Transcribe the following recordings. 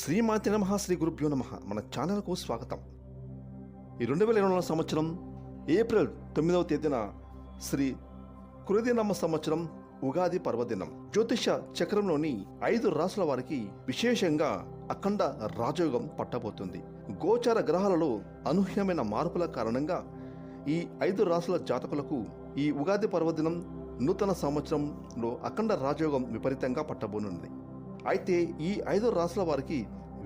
శ్రీమాతి నమ శ్రీ గురుభ్యో నమ. మన ఛానల్కు స్వాగతం. ఈ రెండు వేల ఇరవై సంవత్సరం ఏప్రిల్ తొమ్మిదవ తేదీన శ్రీ కురుదినమ్మ సంవత్సరం ఉగాది పర్వదినం. జ్యోతిష చక్రంలోని ఐదు రాసుల వారికి విశేషంగా అఖండ రాజయోగం పట్టబోతుంది. గోచార గ్రహాలలో అనూహ్యమైన మార్పుల కారణంగా ఈ ఐదు రాసుల జాతకులకు ఈ ఉగాది పర్వదినం నూతన సంవత్సరంలో అఖండ రాజయోగం విపరీతంగా పట్టబోనుంది. అయితే ఈ ఐదు రాసుల వారికి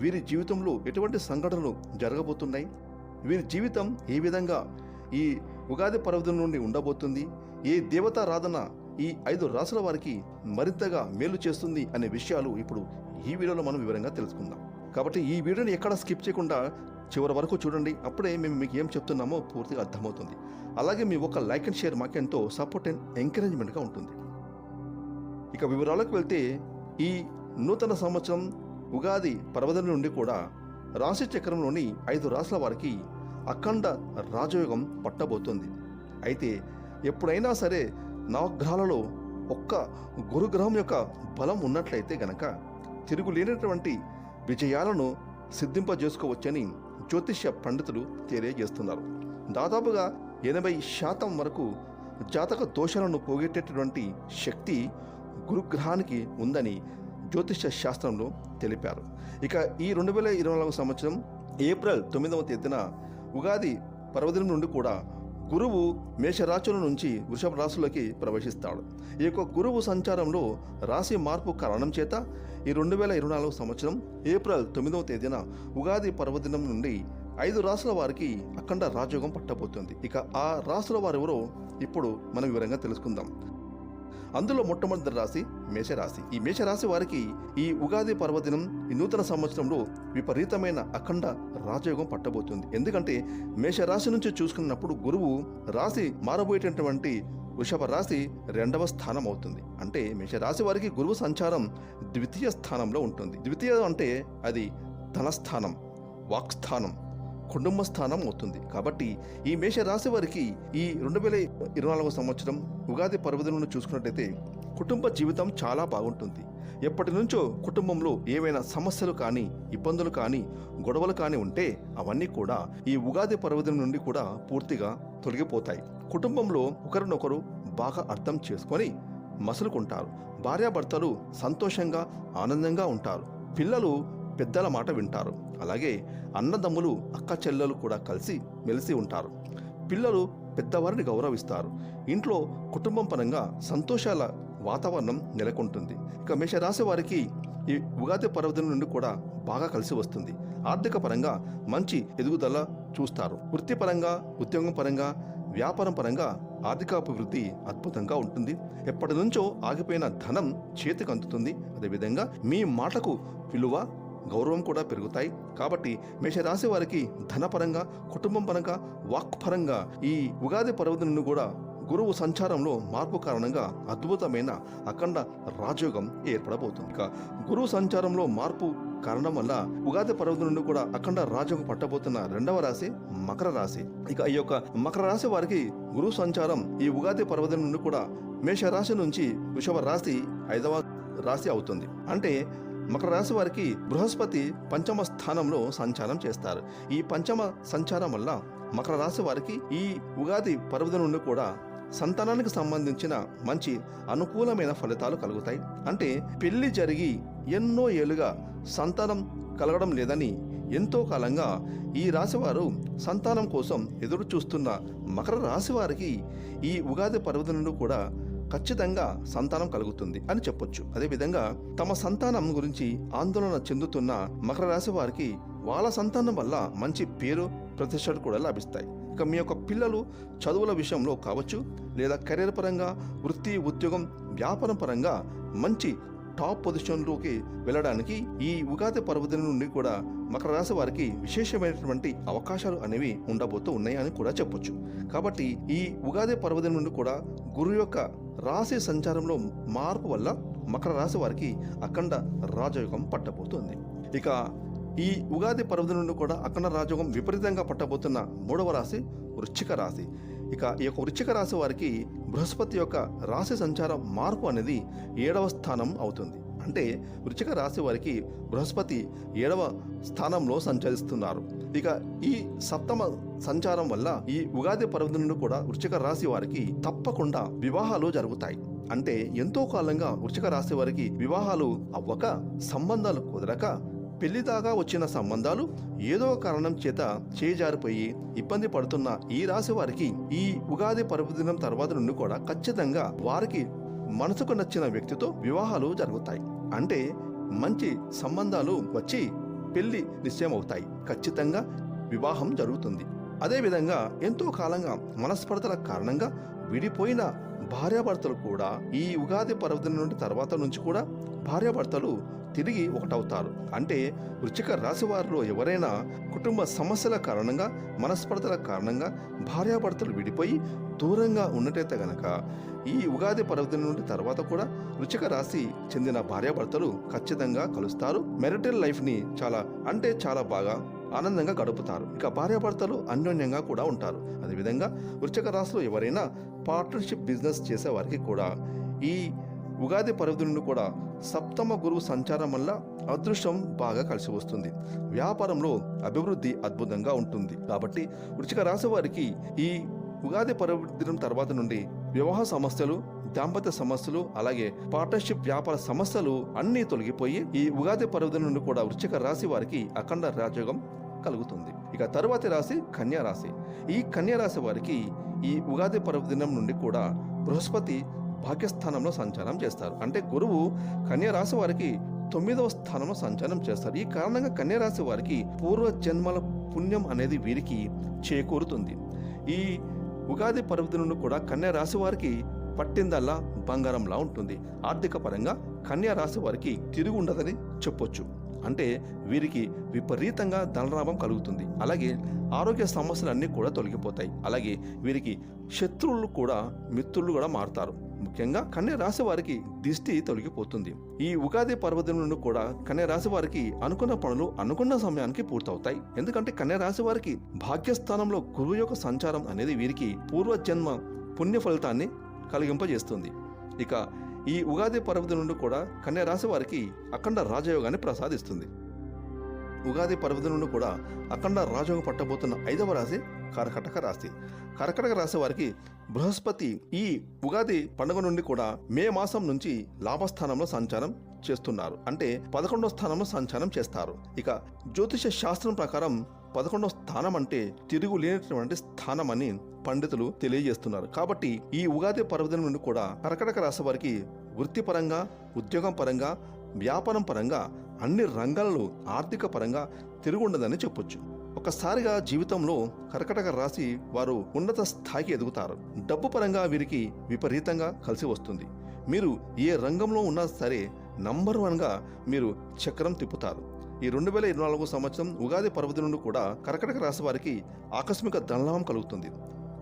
వీరి జీవితంలో ఎటువంటి సంఘటనలు జరగబోతున్నాయి? వీరి జీవితం ఏ విధంగా ఈ ఉగాది పర్వదినం నుండి ఉండబోతుంది? ఏ దేవతారాధన ఈ ఐదు రాసుల వారికి మరింతగా మేలు చేస్తుంది అనే విషయాలు ఇప్పుడు ఈ వీడియోలో మనం వివరంగా తెలుసుకుందాం. కాబట్టి ఈ వీడియోని ఎక్కడ స్కిప్ చేయకుండా చివరి వరకు చూడండి. అప్పుడే మేము మీకు ఏం చెప్తున్నామో పూర్తిగా అర్థమవుతుంది. అలాగే మీ ఒక లైక్ అండ్ షేర్ మాకెంతో సపోర్ట్ అండ్ ఎంకరేజ్మెంట్గా ఉంటుంది. ఇక వివరాలకు వెళ్తే ఈ నూతన సంవత్సరం ఉగాది పర్వదినం నుండి కూడా రాశి చక్రంలోని ఐదు రాశుల వారికి అఖండ రాజయోగం పట్టబోతుంది. అయితే ఎప్పుడైనా సరే నవగ్రహాలలో ఒక్క గురుగ్రహం యొక్క బలం ఉన్నట్లయితే గనక తిరుగులేనటువంటి విజయాలను సిద్ధింపజేసుకోవచ్చని జ్యోతిష్య పండితులు తెలియజేస్తున్నారు. దాదాపుగా ఎనభై శాతం వరకు జాతక దోషాలను పోగొట్టేటటువంటి శక్తి గురుగ్రహానికి ఉందని జ్యోతిష శాస్త్రంలో తెలిపారు. ఇక ఈ రెండు వేల ఇరవై నాలుగు సంవత్సరం ఏప్రిల్ తొమ్మిదవ తేదీన ఉగాది పర్వదినం నుండి కూడా గురువు మేషరాశుల నుంచి వృషభ రాశులకి ప్రవేశిస్తాడు. ఈ యొక్క గురువు సంచారంలో రాశి మార్పు కారణం చేత ఈ రెండు వేల ఇరవై నాలుగు సంవత్సరం ఏప్రిల్ తొమ్మిదవ తేదీన ఉగాది పర్వదినం నుండి ఐదు రాసుల వారికి అఖండ రాజయోగం పట్టబోతుంది. ఇక ఆ రాసుల వారెవరో ఇప్పుడు మనం వివరంగా తెలుసుకుందాం. అందులో మొట్టమొదటి రాశి మేషరాశి. ఈ మేషరాశి వారికి ఈ ఉగాది పర్వదినం ఈ నూతన సంవత్సరంలో విపరీతమైన అఖండ రాజయోగం పట్టబోతుంది. ఎందుకంటే మేషరాశి నుంచి చూసుకున్నప్పుడు గురువు రాశి మారబోయేటటువంటి వృషభ రాశి రెండవ స్థానం అవుతుంది అంటే మేషరాశి వారికి గురువు సంచారం ద్వితీయ స్థానంలో ఉంటుంది. ద్వితీయ అంటే అది ధనస్థానం వాక్స్థానం. కుటుంబ స్థానం అవుతుంది. కాబట్టి ఈ మేష రాశి వారికి ఈ రెండు వేల ఇరవై నాలుగవ సంవత్సరం ఉగాది పర్వదినం చూసుకున్నట్టయితే కుటుంబ జీవితం చాలా బాగుంటుంది. ఎప్పటి నుంచో కుటుంబంలో ఏవైనా సమస్యలు కానీ ఇబ్బందులు కానీ గొడవలు కానీ ఉంటే అవన్నీ కూడా ఈ ఉగాది పర్వదినం నుండి కూడా పూర్తిగా తొలగిపోతాయి. కుటుంబంలో ఒకరినొకరు బాగా అర్థం చేసుకొని మసులుకుంటారు. భార్యాభర్తలు సంతోషంగా ఆనందంగా ఉంటారు. పిల్లలు పెద్దల మాట వింటారు. అలాగే అన్నదమ్ములు అక్క చెల్లెలు కూడా కలిసి మెలిసి ఉంటారు. పిల్లలు పెద్దవారిని గౌరవిస్తారు. ఇంట్లో కుటుంబం పరంగా సంతోషాల వాతావరణం నెలకొంటుంది. ఇక మేషరాశి వారికి ఈ ఉగాది పర్వదినం నుండి కూడా బాగా కలిసి వస్తుంది. ఆర్థిక పరంగా మంచి ఎదుగుదల చూస్తారు. వృత్తిపరంగా ఉద్యోగం పరంగా వ్యాపారం పరంగా ఆర్థికాభివృద్ధి అద్భుతంగా ఉంటుంది. ఎప్పటి నుంచో ఆగిపోయిన ధనం చేతికి అందుతుంది. అదేవిధంగా మీ మాటకు విలువ గౌరవం కూడా పెరుగుతాయి. కాబట్టి మేషరాశి వారికి ధనపరంగా కుటుంబం పరంగా వాక్ పరంగా ఈ ఉగాది పర్వదినం కూడా గురువు సంచారంలో మార్పు కారణంగా అద్భుతమైన అఖండ రాజయోగం ఏర్పడబోతుంది. ఇక గురువు సంచారంలో మార్పు కారణం వల్ల ఉగాది పర్వదినం నుండి కూడా అఖండ రాజయోగం పట్టబోతున్న రెండవ రాశి మకర రాశి. ఇక ఈ యొక్క మకర రాశి వారికి గురువు సంచారం ఈ ఉగాది పర్వతం నుండి కూడా మేష రాశి నుంచి వృషభ రాశి ఐదవ రాశి అవుతుంది. అంటే మకర రాశి వారికి బృహస్పతి పంచమ స్థానంలో సంచారం చేస్తారు. ఈ పంచమ సంచారం వల్ల మకర రాశి వారికి ఈ ఉగాది పర్వదినం నుండి కూడా సంతానానికి సంబంధించిన మంచి అనుకూలమైన ఫలితాలు కలుగుతాయి. అంటే పెళ్ళి జరిగి ఎన్నో ఏళ్ళుగా సంతానం కలగడం లేదని ఎంతో కాలంగా ఈ రాశివారు సంతానం కోసం ఎదురు చూస్తున్న మకర రాశివారికి ఈ ఉగాది పర్వదినం కూడా ఖచ్చితంగా సంతానం కలుగుతుంది అని చెప్పొచ్చు. అదేవిధంగా తమ సంతానం గురించి ఆందోళన చెందుతున్న మకర రాశి వారికి వాళ్ళ సంతానం వల్ల మంచి పేరు ప్రతిష్టలు కూడా లభిస్తాయి. ఇక మీ యొక్క పిల్లలు చదువుల విషయంలో కావచ్చు లేదా కెరీర్ పరంగా వృత్తి ఉద్యోగం వ్యాపారం పరంగా మంచి టాప్ పొజిషన్లోకి వెళ్ళడానికి ఈ ఉగాది పర్వదినం నుండి కూడా మకర రాశి వారికి విశేషమైనటువంటి అవకాశాలు అనేవి ఉండబోతూ ఉన్నాయి అని కూడా చెప్పొచ్చు. కాబట్టి ఈ ఉగాది పర్వదినం నుండి కూడా గురు యొక్క రాశి సంచారంలో మార్పు వల్ల మకర రాశి వారికి అఖండ రాజయోగం పట్టబోతుంది. ఇక ఈ ఉగాది పర్వదినం నుండి కూడా అఖండ రాజయోగం విపరీతంగా పట్టబోతున్న మూడవ రాశి వృశ్చిక రాశి. ఇక ఈ యొక్క వృశ్చిక రాశి వారికి బృహస్పతి యొక్క రాశి సంచారం మార్పు అనేది ఏడవ స్థానం అవుతుంది. అంటే వృచ్చిక రాశి వారికి బృహస్పతి ఏడవ స్థానంలో సంచరిస్తున్నారు. ఇక ఈ సప్తమ సంచారం వల్ల ఈ ఉగాది పర్వదినం నుండి కూడా వృచ్చిక రాశి వారికి తప్పకుండా వివాహాలు జరుగుతాయి. అంటే ఎంతో కాలంగా వృచ్చిక రాశి వారికి వివాహాలు అవ్వక సంబంధాలు కుదరక పెళ్ళి దాకా వచ్చిన సంబంధాలు ఏదో కారణం చేత చేజారిపోయి ఇబ్బంది పడుతున్న ఈ రాశి వారికి ఈ ఉగాది పర్వదినం తర్వాత నుండి కూడా ఖచ్చితంగా వారికి మనసుకు నచ్చిన వ్యక్తితో వివాహాలు జరుగుతాయి. అంటే మంచి సంబంధాలు వచ్చి పెళ్ళి నిశ్చయం అవుతాయి ఖచ్చితంగా వివాహం జరుగుతుంది. అదేవిధంగా ఎంతో కాలంగా మనస్పర్ధల కారణంగా విడిపోయిన భార్యాభర్తలు కూడా ఈ ఉగాది పర్వదినం నుండి తర్వాత నుంచి కూడా భార్యాభర్తలు తిరిగి ఒకటవుతారు. అంటే వృచ్చిక రాశి వారిలో ఎవరైనా కుటుంబ సమస్యల కారణంగా మనస్పర్ధల కారణంగా భార్యాభర్తలు విడిపోయి దూరంగా ఉన్నట్టయితే గనక ఈ ఉగాది పర్వదిన నుండి తర్వాత కూడా వృచ్చిక రాశి చెందిన భార్యాభర్తలు ఖచ్చితంగా కలుస్తారు. మెరిటల్ లైఫ్ని చాలా అంటే చాలా బాగా ఆనందంగా గడుపుతారు. ఇక భార్యాభర్తలు అన్యోన్యంగా కూడా ఉంటారు. అదేవిధంగా వృచ్చిక రాశిలో ఎవరైనా పార్ట్నర్షిప్ బిజినెస్ చేసే వారికి కూడా ఈ ఉగాది పర్వదినుడు నుండి కూడా సప్తమ గురువు సంచారం వల్ల అదృష్టం బాగా కలిసి వస్తుంది. వ్యాపారంలో అభివృద్ధి అద్భుతంగా ఉంటుంది. కాబట్టి వృచ్చిక రాశి వారికి ఈ ఉగాది పర్వదినం తర్వాత నుండి వివాహ సమస్యలు దాంపత్య సమస్యలు అలాగే పార్ట్నర్షిప్ వ్యాపార సమస్యలు అన్నీ తొలగిపోయి ఈ ఉగాది పర్వదినం నుండి కూడా వృచ్చిక రాశి వారికి అఖండ రాజయోగం కలుగుతుంది. ఇక తరువాతి రాశి కన్యా రాశి. ఈ కన్యా రాశి వారికి ఈ ఉగాది పర్వదినం నుండి కూడా బృహస్పతి భాగ్యస్థానంలో సంచారం చేస్తారు. అంటే గురువు కన్యా రాశి వారికి తొమ్మిదవ స్థానంలో సంచారం చేస్తారు. ఈ కారణంగా కన్యా రాశి వారికి పూర్వ జన్మల పుణ్యం అనేది వీరికి చేకూరుతుంది. ఈ ఉగాది పర్వదినం నుండి కూడా కన్యా రాశి వారికి పట్టిందల్లా బంగారంలా ఉంటుంది. ఆర్థిక పరంగా కన్యా రాశి వారికి తిరిగి ఉండదని చెప్పొచ్చు. అంటే వీరికి విపరీతంగా ధనలాభం కలుగుతుంది. అలాగే ఆరోగ్య సమస్యలన్నీ కూడా తొలగిపోతాయి. అలాగే వీరికి శత్రువులు కూడా మిత్రులు కూడా మారుతారు. ముఖ్యంగా కన్య రాశి వారికి దిష్టి తొలగిపోతుంది. ఈ ఉగాది పర్వదినం నుండి కూడా కన్య రాశి వారికి అనుకున్న పనులు అనుకున్న సమయానికి పూర్తవుతాయి. ఎందుకంటే కన్య రాశి వారికి భాగ్యస్థానంలో గురువు యొక్క సంచారం అనేది వీరికి పూర్వజన్మ పుణ్య ఫలితాన్ని కలిగింపజేస్తుంది. ఇక ఈ ఉగాది పర్వదినం నుండి కూడా కన్య రాశి వారికి అఖండ రాజయోగాన్ని ప్రసాదిస్తుంది. ఉగాది పర్వదినం నుండి కూడా అఖండ రాజయోగం పట్టబోతున్న ఐదవ రాశి కర్కటక రాశి కర్కటక రాశి వారికి బృహస్పతి ఈ ఉగాది పండుగ నుండి కూడా మే మాసం నుంచి లాభస్థానంలో సంచారం చేస్తున్నారు. అంటే పదకొండో స్థానంలో సంచారం చేస్తారు. ఇక జ్యోతిష శాస్త్రం ప్రకారం పదకొండవ స్థానం అంటే తిరుగు లేనటువంటి స్థానం అని పండితులు తెలియజేస్తున్నారు. కాబట్టి ఈ ఉగాది పర్వదినం నుండి కూడా కర్కటక రాశి వారికి వృత్తిపరంగా ఉద్యోగం పరంగా వ్యాపారం పరంగా అన్ని రంగాలలో ఆర్థిక పరంగా తిరుగుండదని చెప్పొచ్చు. ఒక్కసారిగా జీవితంలో కర్కటక రాశి వారు ఉన్నత స్థాయికి ఎదుగుతారు. డబ్బు పరంగా వీరికి విపరీతంగా కలిసి వస్తుంది. మీరు ఏ రంగంలో ఉన్నా సరే నంబర్ వన్గా మీరు చక్రం తిప్పుతారు. ఈ రెండు వేల ఇరవై నాలుగు సంవత్సరం ఉగాది పర్వతి నుండి కూడా కర్కటక రాశి వారికి ఆకస్మిక ధనలాభం కలుగుతుంది.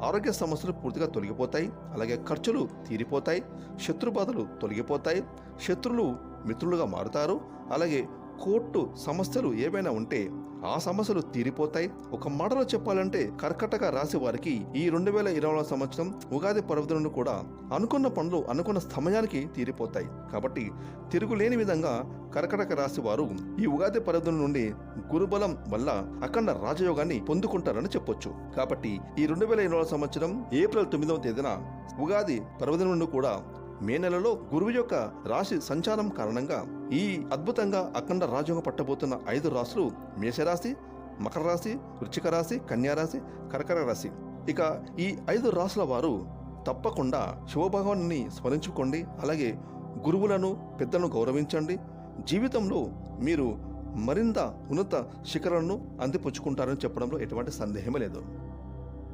ఆరోగ్య సమస్యలు పూర్తిగా తొలగిపోతాయి. అలాగే ఖర్చులు తీరిపోతాయి. శత్రుబాధలు తొలగిపోతాయి. శత్రులు మిత్రులుగా మారుతారు. అలాగే కోర్టు సమస్యలు ఏవైనా ఉంటే ఆ సమస్యలు తీరిపోతాయి. ఒక మాటలో చెప్పాలంటే కర్కటక రాశి వారికి ఈ రెండు వేల ఇరవై సంవత్సరం ఉగాది పర్వదినం నుండి కూడా అనుకున్న పనులు అనుకున్న సమయానికి తీరిపోతాయి. కాబట్టి తిరుగులేని విధంగా కర్కటక రాశి వారు ఈ ఉగాది పర్వదినం నుండి గురుబలం వల్ల అఖండ రాజయోగాన్ని పొందుకుంటారని చెప్పొచ్చు. కాబట్టి ఈ రెండు వేల ఇరవై సంవత్సరం ఏప్రిల్ తొమ్మిదవ తేదీన ఉగాది పర్వదినం నుండి కూడా మే నెలలో గురువు యొక్క రాశి సంచారం కారణంగా ఈ అద్భుతంగా అఖండ రాజ్యంగా పట్టబోతున్న ఐదు రాశులు మేషరాశి మకర రాశి వృచ్చిక రాశి కన్యారాశి కరకర రాశి. ఇక ఈ ఐదు రాశుల వారు తప్పకుండా శివభగవాన్ని స్మరించుకోండి అలాగే గురువులను పెద్దలను గౌరవించండి. జీవితంలో మీరు మరింత ఉన్నత శిఖరాలను అందిపుచ్చుకుంటారని చెప్పడంలో ఎటువంటి సందేహమే లేదు.